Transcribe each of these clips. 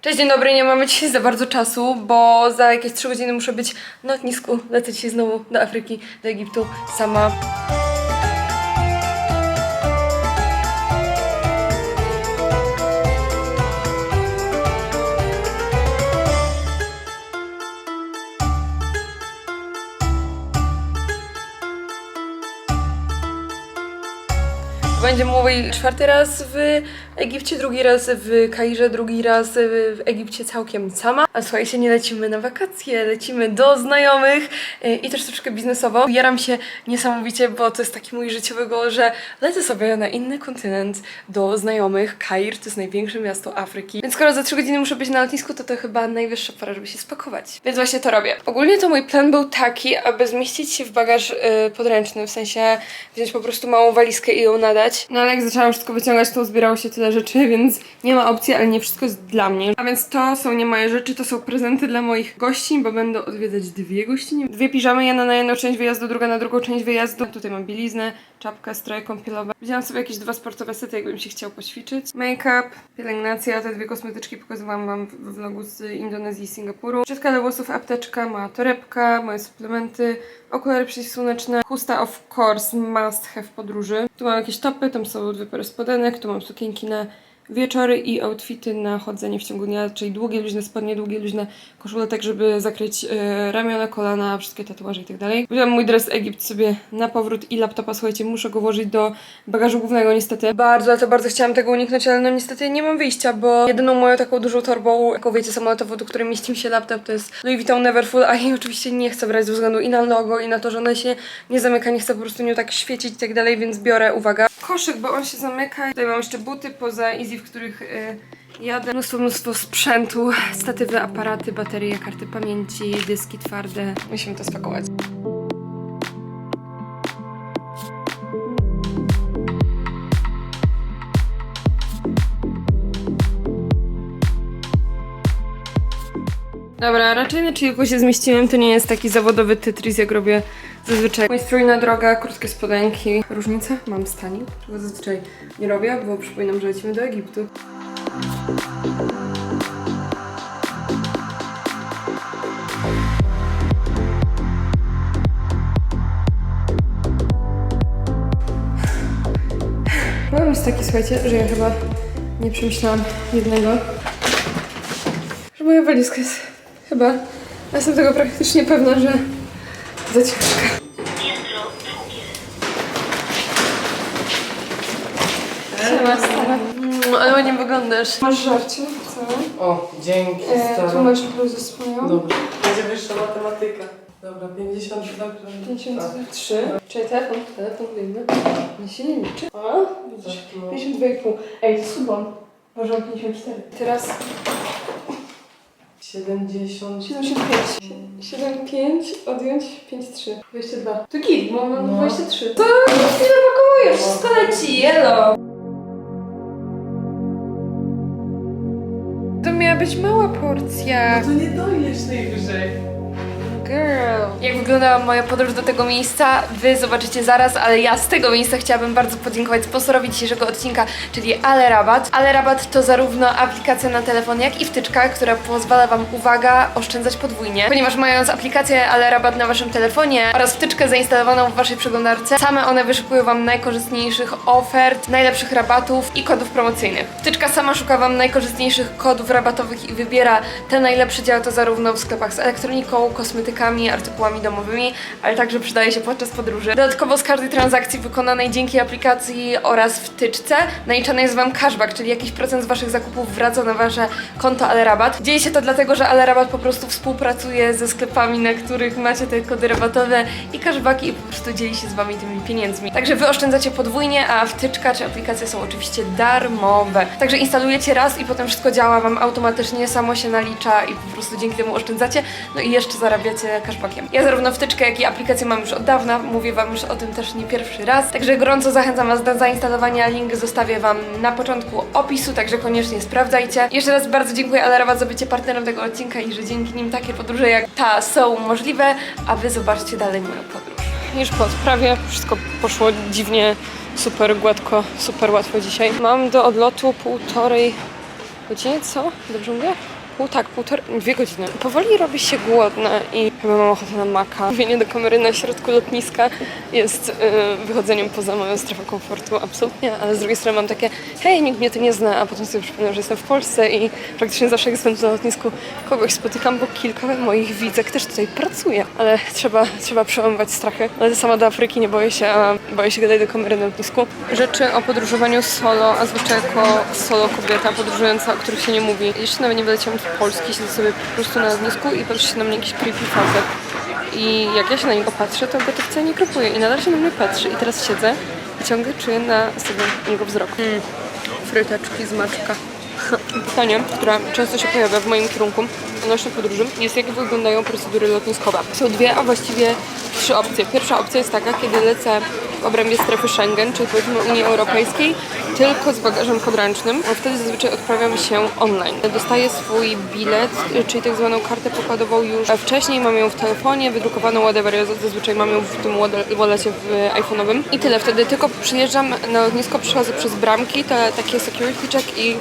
Cześć, dzień dobry, nie mamy dzisiaj za bardzo czasu, bo za jakieś 3 godziny muszę być na lotnisku. Lecę dzisiaj znowu do Afryki, do Egiptu, sama. Będzie mój czwarty raz w Egipcie, drugi raz w Kairze, drugi raz w Egipcie całkiem sama. A słuchajcie, nie lecimy na wakacje, lecimy do znajomych yy, i też troszeczkę biznesowo. Jaram się niesamowicie, bo to jest taki mój życiowy goal, że lecę sobie na inny kontynent do znajomych. Kair to jest największe miasto Afryki. Więc skoro za 3 godziny muszę być na lotnisku, to to chyba najwyższa pora, żeby się spakować. Więc właśnie to robię. Ogólnie to mój plan był taki, aby zmieścić się w bagaż yy, podręczny, w sensie wziąć po prostu małą walizkę i ją nadać. No ale jak zaczęłam wszystko wyciągać, to zbierało się tyle rzeczy, więc nie ma opcji, ale nie wszystko jest dla mnie. A więc to są nie moje rzeczy, to są prezenty dla moich gości, bo będę odwiedzać dwie gościnie. Dwie piżamy, jedna na jedną część wyjazdu, druga na drugą część wyjazdu. Tutaj mam bieliznę, czapkę, stroje kąpielowe. Wzięłam sobie jakieś dwa sportowe sety, jakbym się chciał poćwiczyć. Make-up, pielęgnacja, te dwie kosmetyczki pokazywałam wam w vlogu z Indonezji i Singapuru. Szczotka do włosów, apteczka, mała torebka, moje suplementy, okulary przeciwsłoneczne, chusta of course, must have w podróży. Tu mam jakieś topy, tam są dwie pary spodenek, tu mam sukienki na wieczory i outfity na chodzenie w ciągu dnia, czyli długie, luźne spodnie, długie, luźne koszule, tak żeby zakryć e, ramiona, kolana, wszystkie tatuaże i tak dalej. Wziąłem mój dres Egipt sobie na powrót i laptopa, słuchajcie, muszę go włożyć do bagażu głównego niestety. Bardzo, ale to bardzo chciałam tego uniknąć, ale no niestety nie mam wyjścia, bo jedyną moją taką dużą torbą, jaką wiecie, samolotową, do której mieści mi się laptop, to jest Louis Vuitton Neverfull, a jej oczywiście nie chcę brać ze względu i na logo, i na to, że ona się nie zamyka, nie chcę po prostu nią tak świecić i tak dalej, więc biorę, uwaga, koszyk, bo on się zamyka. Tutaj mam jeszcze buty poza Easy, w których y, jadę. Mnóstwo, mnóstwo sprzętu, statywy, aparaty, baterie, karty pamięci, dyski twarde. Musimy to spakować. Dobra, raczej na chillku się zmieściłem, to nie jest taki zawodowy Tetris, jak robię zazwyczaj. Mój strój na droga, krótkie spodenki. Różnica? Mam stanik, czego zazwyczaj nie robię, bo przypominam, że lecimy do Egiptu. Problem jest taki, słuchajcie, że ja chyba nie przemyślałam jednego. Że moja walizka jest chyba, jestem tego praktycznie pewna, że za ciężka. Stara. Mm, Ale ładnie wyglądasz. Masz żarcie? Co? O, dzięki, E, tu stara. masz bluzę swoją. Dobra. Będzie wyższa matematyka. Dobra, 50, dobrze. 53. Czyli telefon, telefon wyjmę. Nie się nie liczy. Widzisz. Tak, no. 52,5. Ej, to subon. Ważyłam 54. Teraz 70. 75. 75 odjąć 5,3. 22. To git, bo mam No. 23. To chwilę pakujesz, wszystko leci, jelo. Być mała porcja. No to nie dojesz. Girl. Jak wyglądała moja podróż do tego miejsca, wy zobaczycie zaraz, ale ja z tego miejsca chciałabym bardzo podziękować sponsorowi dzisiejszego odcinka, czyli Ale Rabat. Ale Rabat to zarówno aplikacja na telefon, jak i wtyczka, która pozwala wam, uwaga, oszczędzać podwójnie. Ponieważ mając aplikację Ale Rabat na waszym telefonie oraz wtyczkę zainstalowaną w waszej przeglądarce, same one wyszukują wam najkorzystniejszych ofert, najlepszych rabatów i kodów promocyjnych. Wtyczka sama szuka wam najkorzystniejszych kodów rabatowych i wybiera te najlepsze. Działa to zarówno w sklepach z elektroniką, kosmetykami, artykułami domowymi, ale także przydaje się podczas podróży. Dodatkowo z każdej transakcji wykonanej dzięki aplikacji oraz wtyczce naliczany jest Wam cashback, czyli jakiś procent z Waszych zakupów wraca na Wasze konto Ale Rabat. Dzieje się to dlatego, że Ale Rabat po prostu współpracuje ze sklepami, na których macie te kody rabatowe i cashbacki i po prostu dzieli się z Wami tymi pieniędzmi. Także Wy oszczędzacie podwójnie, a wtyczka czy aplikacja są oczywiście darmowe. Także instalujecie raz i potem wszystko działa Wam automatycznie, samo się nalicza i po prostu dzięki temu oszczędzacie, no i jeszcze zarabiacie cashbackiem. Ja zarówno wtyczkę, jak i aplikację mam już od dawna, mówię Wam już o tym też nie pierwszy raz, także gorąco zachęcam Was do zainstalowania, link zostawię Wam na początku opisu, także koniecznie sprawdzajcie. Jeszcze raz bardzo dziękuję Alerabat za bycie partnerem tego odcinka i że dzięki nim takie podróże jak ta są możliwe, a Wy zobaczcie dalej moją podróż. Już po odprawie wszystko poszło dziwnie, super gładko, super łatwo dzisiaj. Mam do odlotu półtorej godzinie, co? Dobrze mówię? Pół, tak, półtora, dwie godziny. Powoli robi się głodna i chyba mam ochotę na maka. Mówienie do kamery na środku lotniska jest yy, wychodzeniem poza moją strefę komfortu, absolutnie, ale z drugiej strony mam takie, hej, nikt mnie tu nie zna, a potem sobie przypomnę, że jestem w Polsce i praktycznie zawsze jak jestem tu na lotnisku, kogoś spotykam, bo kilka moich widzek też tutaj pracuje, ale trzeba, trzeba przełamywać strachy. Ale sama do Afryki nie boję się, a boję się gadać do kamery na lotnisku. Rzeczy o podróżowaniu solo, a zwłaszcza jako solo kobieta podróżująca, o których się nie mówi. Jeszcze nawet nie wyleciałam z Polski, siedzę sobie po prostu na lotnisku i patrzy się na mnie jakiś creepy facet. I jak ja się na niego patrzę, to go to wcale nie krupuje i nadal się na mnie patrzy. I teraz siedzę i ciągle czuję na sobie jego wzrok. Mm. Fryteczki z maczka. Pytanie, które często się pojawia w moim kierunku odnośnie podróży, jest jak wyglądają procedury lotniskowe. Są dwie, a właściwie trzy opcje. Pierwsza opcja jest taka, kiedy lecę w obrębie strefy Schengen, czyli powiedzmy Unii Europejskiej, tylko z bagażem podręcznym, bo wtedy zazwyczaj odprawiam się online. Dostaję swój bilet, czyli tak zwaną kartę pokładową już wcześniej, mam ją w telefonie, wydrukowaną whatever, ja zazwyczaj mam ją w tym wall- wallecie w iPhone'owym i tyle. Wtedy tylko przyjeżdżam na lotnisko, przechodzę przez bramki, to takie security check i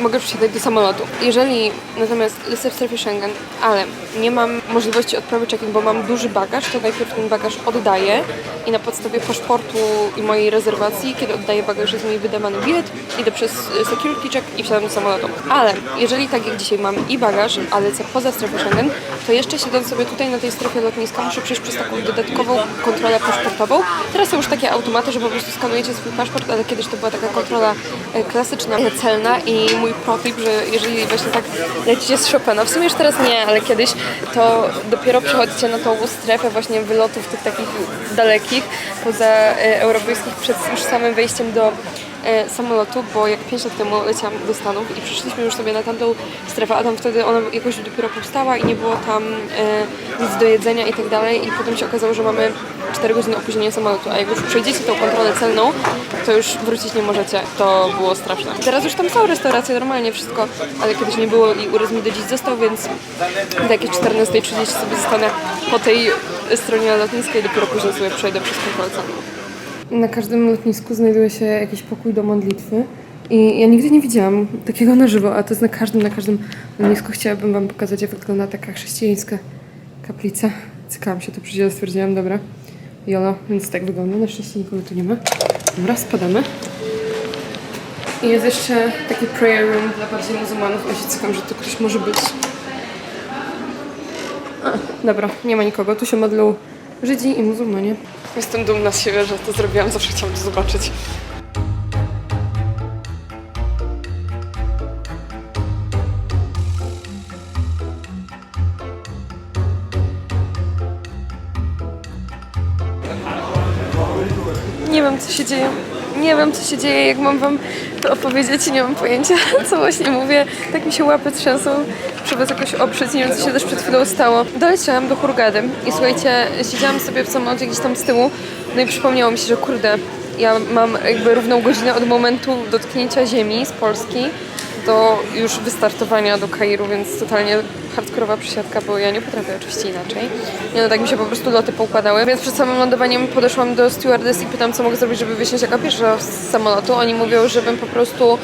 mogę przysiadać do samolotu. Jeżeli natomiast lecę w strefie Schengen, ale nie mam możliwości odprawy check-in, bo mam duży bagaż, to najpierw ten bagaż oddaję i na podstawie paszportu i mojej rezerwacji, kiedy oddaję bagaż, jest mi wydawany bilet, idę przez security check i wsiadam do samolotu. Ale jeżeli tak jak dzisiaj mam i bagaż, a lecę poza strefę Schengen, to jeszcze siedząc sobie tutaj na tej strefie lotniska muszę przejść przez taką dodatkową kontrolę paszportową. Teraz są już takie automaty, że po prostu skanujecie swój paszport, ale kiedyś to była taka kontrola e, klasyczna, e, celna i mój protip, że jeżeli właśnie tak lecicie z Chopina, w sumie już teraz nie, ale kiedyś, to dopiero przechodzicie na tą strefę właśnie wylotów tych takich dalekich, poza e, europejskich przed już samym wejściem do samolotu, bo jak 5 lat temu leciałam do Stanów i przyszliśmy już sobie na tamtą strefę, a tam wtedy ona jakoś dopiero powstała i nie było tam e, nic do jedzenia i tak dalej i potem się okazało, że mamy 4 godziny opóźnienia samolotu, a jak już przejdziecie tą kontrolę celną, to już wrócić nie możecie. To było straszne. Teraz już tam są restauracje, normalnie wszystko, ale kiedyś nie było i uraz mi do dziś został, więc do jakiejś 14.30 sobie zostanę po tej stronie lotniskiej, dopiero później sobie przejdę przez kontrolę celną. Na każdym lotnisku znajduje się jakiś pokój do modlitwy. I ja nigdy nie widziałam takiego na żywo, a to jest na każdym, na każdym lotnisku. Chciałabym Wam pokazać, jak wygląda taka chrześcijańska kaplica. Cykałam się tu przyjdzie, stwierdziłam, dobra, jolo, więc tak wygląda. Na szczęście nikogo tu nie ma. Dobra, spadamy. I jest jeszcze taki prayer room dla bardziej muzułmanów. Ja się cykam, że tu ktoś może być. A, dobra, nie ma nikogo. Tu się modlą Żydzi i muzułmanie. Jestem dumna z siebie, że to zrobiłam. Zawsze chciałam to zobaczyć. Nie wiem, co się dzieje. Nie wiem, co się dzieje, jak mam wam to opowiedzieć, nie mam pojęcia, co właśnie mówię. Tak mi się łapy trzęsą, was jakoś oprzeć, nie wiem, co się też przed chwilą stało. Doleciałam do Hurgady i słuchajcie, siedziałam sobie w samolocie gdzieś tam z tyłu, no i przypomniało mi się, że kurde, ja mam jakby równą godzinę od momentu dotknięcia ziemi z Polski do już wystartowania do Kairu, więc totalnie hardkorowa przysiadka, bo ja nie potrafię oczywiście inaczej. Nie no, tak mi się po prostu loty poukładały. Więc przed samym lądowaniem podeszłam do stewardess i pytam, co mogę zrobić, żeby wysiąść jako pierwsza z samolotu. Oni mówią, żebym po prostu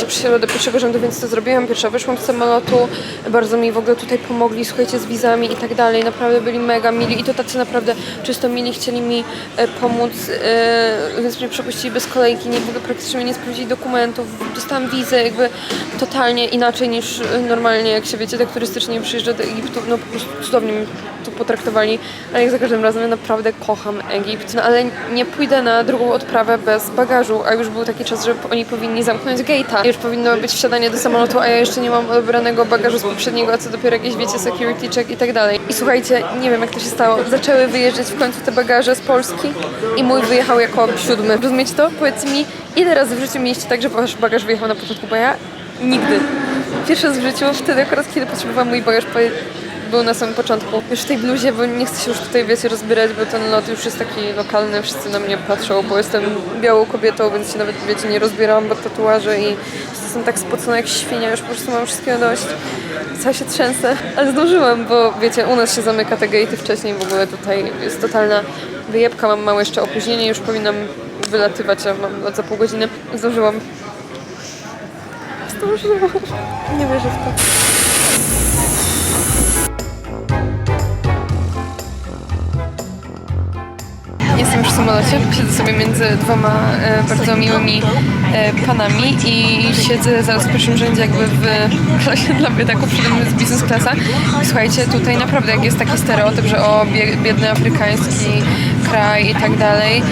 się przysiadła do pierwszego rzędu, więc to zrobiłam. Pierwsza wyszłam z samolotu. Bardzo mi w ogóle tutaj pomogli, słuchajcie, z wizami i tak dalej. Naprawdę byli mega mili i to tacy naprawdę czysto mili, chcieli mi e, pomóc, e, więc mnie przepuścili bez kolejki, nie w ogóle praktycznie nie sprawdzili dokumentów. Dostałam wizę jakby totalnie inaczej niż e, normalnie, jak się wiecie, tak turystycznie przyjeżdża do Egiptu, no po prostu cudownie mnie tu potraktowali, ale jak za każdym razem ja naprawdę kocham Egipt, no ale nie pójdę na drugą odprawę bez bagażu, a już był taki czas, że oni powinni zamknąć Już powinno być wsiadanie do samolotu, a ja jeszcze nie mam odebranego bagażu z poprzedniego, a co dopiero jakieś, wiecie, security check i tak dalej. I słuchajcie, nie wiem jak to się stało, zaczęły wyjeżdżać w końcu te bagaże z Polski i mój wyjechał jako siódmy. Rozumiecie to? Powiedzcie mi, ile razy w życiu mieliście tak, że wasz bagaż wyjechał na początku, bo ja nigdy. Pierwszy raz w życiu, wtedy akurat kiedy potrzebowałam mój bagaż, był na samym początku. Już w tej bluzie, bo nie chcę się już tutaj, wiecie, rozbierać, bo ten lot już jest taki lokalny, wszyscy na mnie patrzą, bo jestem białą kobietą, więc się nawet, wiecie, nie rozbierałam, bo tatuaże i jestem tak spocona jak świnia, już po prostu mam wszystkiego dość. Cała się trzęsę, ale zdążyłam, bo wiecie, u nas się zamyka te gatey wcześniej, w ogóle tutaj jest totalna wyjebka, mam małe jeszcze opóźnienie, już powinnam wylatywać, a mam lot za pół godziny. Zdążyłam zdążyłam. Nie wierzę w to. Jestem już w samolocie, siedzę sobie między dwoma e, bardzo miłymi e, panami i siedzę zaraz w pierwszym rzędzie jakby w klasie dla biedaków, przede mną jest biznes klasa. I słuchajcie, tutaj naprawdę jak jest taki stereotyp, że o bie- biedny afrykański kraj i tak dalej,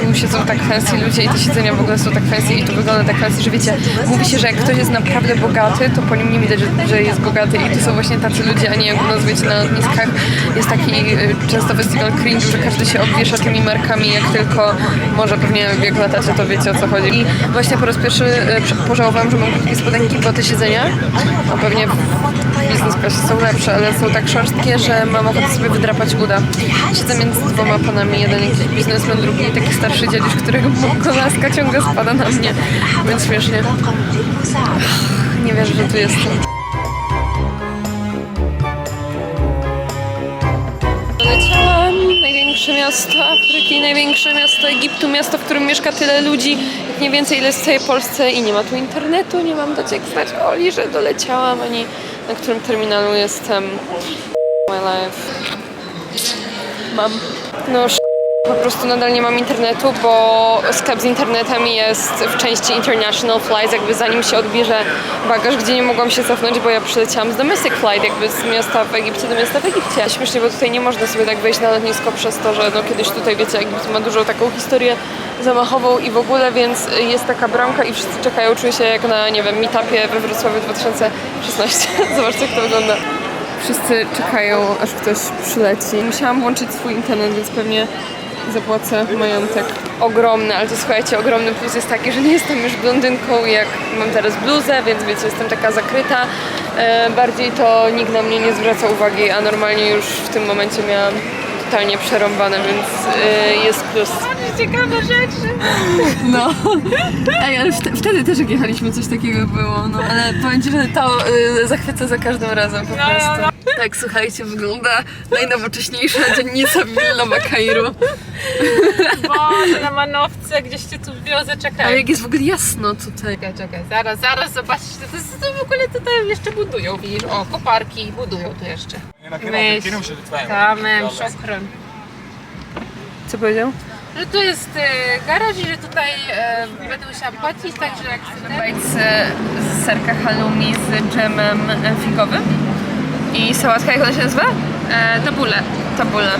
tu siedzą tak fancy ludzie i te siedzenia w ogóle są tak fancy i to wygląda tak fancy, że wiecie, mówi się, że jak ktoś jest naprawdę bogaty, to po nim nie widać, że, że jest bogaty i to są właśnie tacy ludzie, a nie jak u nas wiecie na lotniskach jest taki y, często festiwal cringe'u, że każdy się obwiesza tymi markami jak tylko może, pewnie jak latacie to wiecie o co chodzi. I właśnie po raz pierwszy y, pożałowałam, że mam krótkie spodenki, bo te siedzenia, a pewnie w biznes są lepsze, ale są tak szorstkie, że mam ochotę sobie wydrapać uda. Siedzę między dwoma panami, jeden jakiś biznesmen, drugi taki starszy dziaduś, którego laska ciągle spada na mnie, więc śmiesznie. Nie wierzę, że tu jestem. Doleciałam, największe miasto Afryki, największe miasto Egiptu, miasto, w którym mieszka tyle ludzi, jak nie więcej ile jest w całej Polsce i nie ma tu internetu, nie mam do ciebie znać Oli, że doleciałam, ani na którym terminalu jestem. My life. Mam. No, po prostu nadal nie mam internetu, bo sklep z internetem jest w części international flights, jakby zanim się odbierze bagaż, gdzie nie mogłam się cofnąć, bo ja przyleciałam z domestic flight, jakby z miasta w Egipcie do miasta w Egipcie. Śmiesznie, bo tutaj nie można sobie tak wejść na lotnisko przez to, że no kiedyś tutaj, wiecie, Egipt ma dużą taką historię zamachową i w ogóle, więc jest taka bramka i wszyscy czekają, czuję się jak na, nie wiem, meetupie we Wrocławiu 2016. Zobaczcie, jak to wygląda. Wszyscy czekają, aż ktoś przyleci. Musiałam włączyć swój internet, więc pewnie zapłacę majątek ogromny, ale to słuchajcie, ogromny plus jest taki, że nie jestem już blondynką, jak mam teraz bluzę, więc wiecie, jestem taka zakryta. E, bardziej to nikt na mnie nie zwraca uwagi, a normalnie już w tym momencie miałam totalnie przerąbane, więc e, jest plus. Ciekawe rzeczy. No. Ej, ale wte- wtedy też jak jechaliśmy coś takiego było, no ale powiem Ci, że to y, zachwyca za każdym razem po prostu. Tak, słuchajcie, wygląda najnowocześniejsza dziennica Wilnowa Kairu. Boże, na manowce, gdzieś cię tu wiozę, A czekaj. jak jest w ogóle jasno tutaj. Czekaj, czekaj, zaraz, zaraz zobaczysz, to, jest- to w ogóle tutaj jeszcze budują, widzisz, o, koparki budują tu jeszcze. Myśl, tamem, szokron. Co powiedział? Że tu jest e, garaż i że tutaj e, będę musiała płacić, także jak chcę... Bajce z serka halloumi z dżemem figowym. I sałatka, jak ona się nazywa? E, to bóle. Tabule.